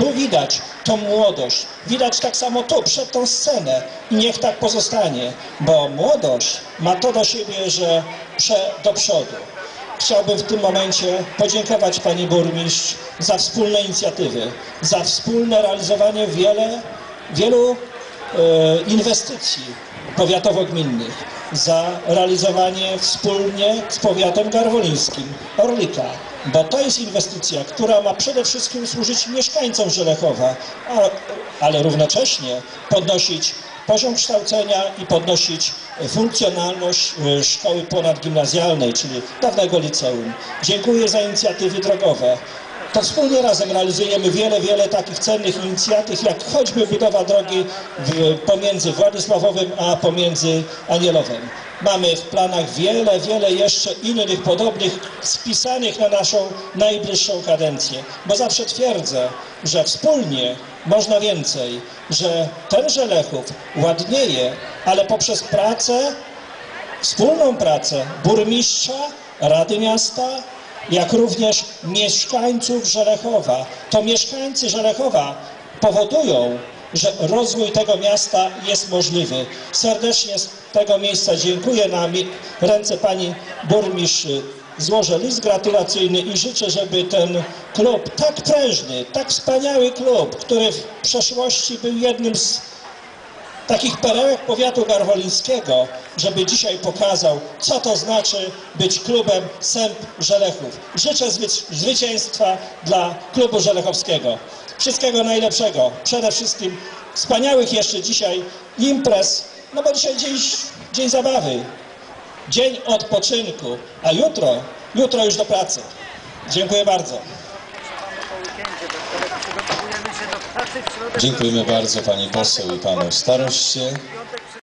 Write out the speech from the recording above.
Tu widać tą młodość, widać tak samo tu, przed tą scenę. I niech tak pozostanie, bo młodość ma to do siebie, że prze do przodu. Chciałbym w tym momencie podziękować Pani Burmistrz za wspólne inicjatywy, za wspólne realizowanie wiele, wielu e, inwestycji powiatowo-gminnych, za realizowanie wspólnie z powiatem garwolińskim Orlika, bo to jest inwestycja, która ma przede wszystkim służyć mieszkańcom Żelechowa, a, ale równocześnie podnosić poziom kształcenia i podnosić funkcjonalność e, szkoły ponadgimnazjalnej, czyli dawnego liceum. Dziękuję za inicjatywy drogowe. To wspólnie razem realizujemy wiele, wiele takich cennych inicjatyw, jak choćby budowa drogi w, pomiędzy Władysławowym a pomiędzy Anielowem. Mamy w planach wiele, wiele jeszcze innych podobnych spisanych na naszą najbliższą kadencję, bo zawsze twierdzę, że wspólnie można więcej, że ten Żelechów ładnieje, ale poprzez pracę, wspólną pracę burmistrza, Rady Miasta, jak również mieszkańców Żelechowa. To mieszkańcy Żelechowa powodują, że rozwój tego miasta jest możliwy. Serdecznie z tego miejsca dziękuję na ręce pani burmistrz. Złożę list gratulacyjny i życzę, żeby ten klub, tak prężny, tak wspaniały klub, który w przeszłości był jednym z takich perełek powiatu garwolińskiego, żeby dzisiaj pokazał, co to znaczy być klubem Sęp Żelechów. Życzę zwy- zwycięstwa dla klubu żelechowskiego. Wszystkiego najlepszego. Przede wszystkim wspaniałych jeszcze dzisiaj imprez, no bo dzisiaj dzień, dzień zabawy, dzień odpoczynku, a jutro, jutro już do pracy. Dziękuję bardzo. Dziękujemy bardzo pani poseł i panu staroście.